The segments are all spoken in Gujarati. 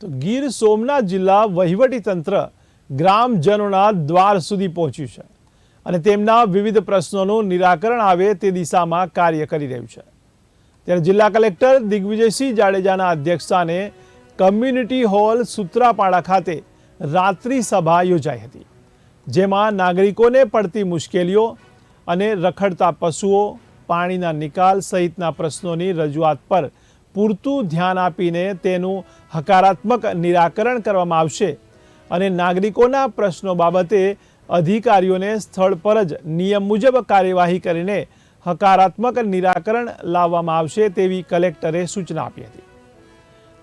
તો ગીર સોમનાથ જિલ્લા વહીવટી તંત્ર ગ્રામજનોના દ્વાર સુધી પહોંચ્યું છે અને તેમના વિવિધ પ્રશ્નોનું નિરાકરણ આવે તે દિશામાં કાર્ય કરી રહ્યું છે. ત્યારે જિલ્લા કલેક્ટર દિગ્વિજયસિંહ જાડેજાના અધ્યક્ષસ્થાને કમ્યુનિટી હોલ સુત્રાપાડા ખાતે રાત્રિ સભા યોજાઈ હતી, જેમાં નાગરિકોને પડતી મુશ્કેલીઓ અને રખડતા પશુઓ, પાણીના નિકાલ સહિતના પ્રશ્નોની રજૂઆત પર પૂરતું ધ્યાન આપીને તેનું હકારાત્મક નિરાકરણ કરવામાં આવશે અને નાગરિકોના પ્રશ્નો બાબતે અધિકારીઓને સ્થળ પર જ નિયમ મુજબ કાર્યવાહી કરીને હકારાત્મક નિરાકરણ લાવવામાં આવશે તેવી કલેક્ટરે સૂચના આપી હતી.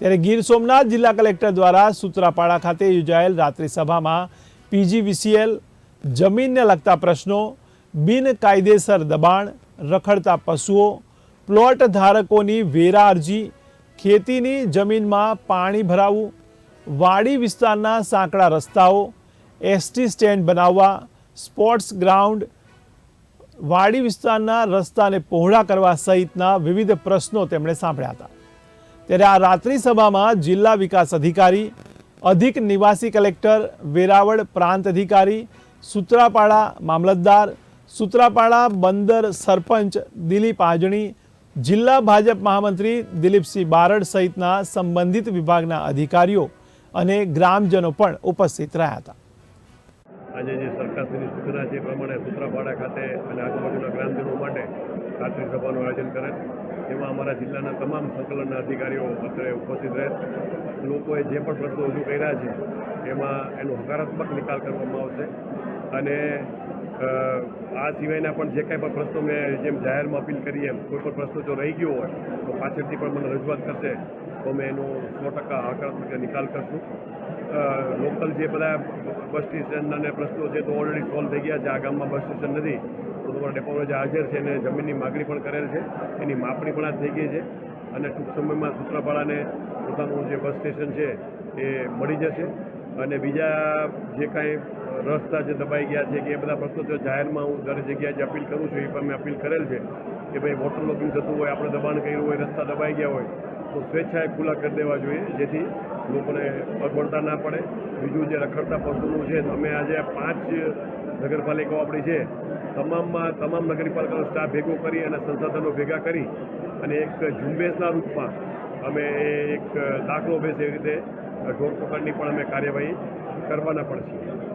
ત્યારે ગીર સોમનાથ જિલ્લા કલેક્ટર દ્વારા સૂત્રાપાડા ખાતે યોજાયેલ રાત્રિ સભામાં પીજીવીસીએલ, જમીનને લગતા પ્રશ્નો, બિનકાયદેસર દબાણ, રખડતા પશુઓ પ્લોટ ધારકોની વેરા અરજી ખેતીની જમીનમાં પાણી ભરાવવું વાડી વિસ્તારના સાંકડા રસ્તાઓ, એસટી સ્ટેન્ડ બનાવવા, સ્પોર્ટ્સ ગ્રાઉન્ડ, વાડી વિસ્તારના રસ્તાને પહોળા કરવા સહિતના વિવિધ પ્રશ્નો તેમણે સાંભળ્યા હતા. ત્યારે આ રાત્રિ સભામાં જિલ્લા વિકાસ અધિકારી, અધિક નિવાસી કલેક્ટર, વેરાવળ પ્રાંત અધિકારી, સૂત્રાપાડા મામલતદાર, સૂત્રાપાડા બંદર સરપંચ દિલીપ આંજણી જિલ્લા ભાજપ મહામંત્રી દિલીપસિંહ બારડ સહિતના સંબંધિત વિભાગના અધિકારીઓ અને ગ્રામજનો પણ ઉપસ્થિત રહ્યા હતા. આજે જે સરકારશ્રીની સૂચના છે એ પ્રમાણે સૂત્રાપાડા ખાતે અને આજુબાજુના ગ્રામજનો માટે રાત્રિ સભાનું આયોજન કરે તેમાં અમારા જિલ્લાના તમામ સંકલનના અધિકારીઓ અત્રે ઉપસ્થિત રહે. લોકોએ જે પણ પ્રશ્નો રજૂ કર્યા છે, એમાં એનો હકારાત્મક નિકાલ કરવામાં આવશે. અને આ સિવાયના પણ જે કાંઈ પણ પ્રશ્નો મેં જેમ જાહેરમાં અપીલ કરી એમ, કોઈ પણ પ્રશ્નો જો રહી ગયો હોય, તો પાછળથી પણ મને રજૂઆત કરશે, તો અમે એનો સો ટકા હકારાત્મક નિકાલ કરશું. લોકલ જે બધા બસ સ્ટેશન અને પ્રશ્નો છે, તો ઓલરેડી સોલ્વ થઈ ગયા છે. આ ગામમાં બસ સ્ટેશન નથી, તો તમારા ડેપોમાં જે હાજર છે, એને જમીનની માગણી પણ કરેલ છે. એની માપણી પણ આ થઈ ગઈ છે. અને ટૂંક સમયમાં સૂત્રાપાડાને પોતાનું જે બસ સ્ટેશન છે, એ મળી જશે. અને બીજા જે કાંઈ રસ્તા જે દબાઈ ગયા છે કે એ બધા પ્રશ્નો જો જાહેરમાં હું દરેક જગ્યાએ જે અપીલ કરું છું એ પણ મેં અપીલ કરેલ છે કે ભાઈ વોટર લોગિંગ થતું હોય, આપણે દબાણ કર્યું હોય, રસ્તા દબાઈ ગયા હોય, તો સ્વેચ્છાએ ખુલ્લા કરી દેવા જોઈએ, જેથી લોકોને અગવડતા ના પડે. બીજું જે રખડતા પશુનું છે, અમે આજે પાંચ નગરપાલિકાઓ આપણી છે, તમામમાં તમામ નગરપાલિકાનો સ્ટાફ ભેગો કરી અને સંસાધનો ભેગા કરી અને એક ઝુંબેશના રૂપમાં અમે એક દાખલો બેસે એ રીતે ઢોર પકડની પણ અમે કાર્યવાહી કરવાના પણ છીએ.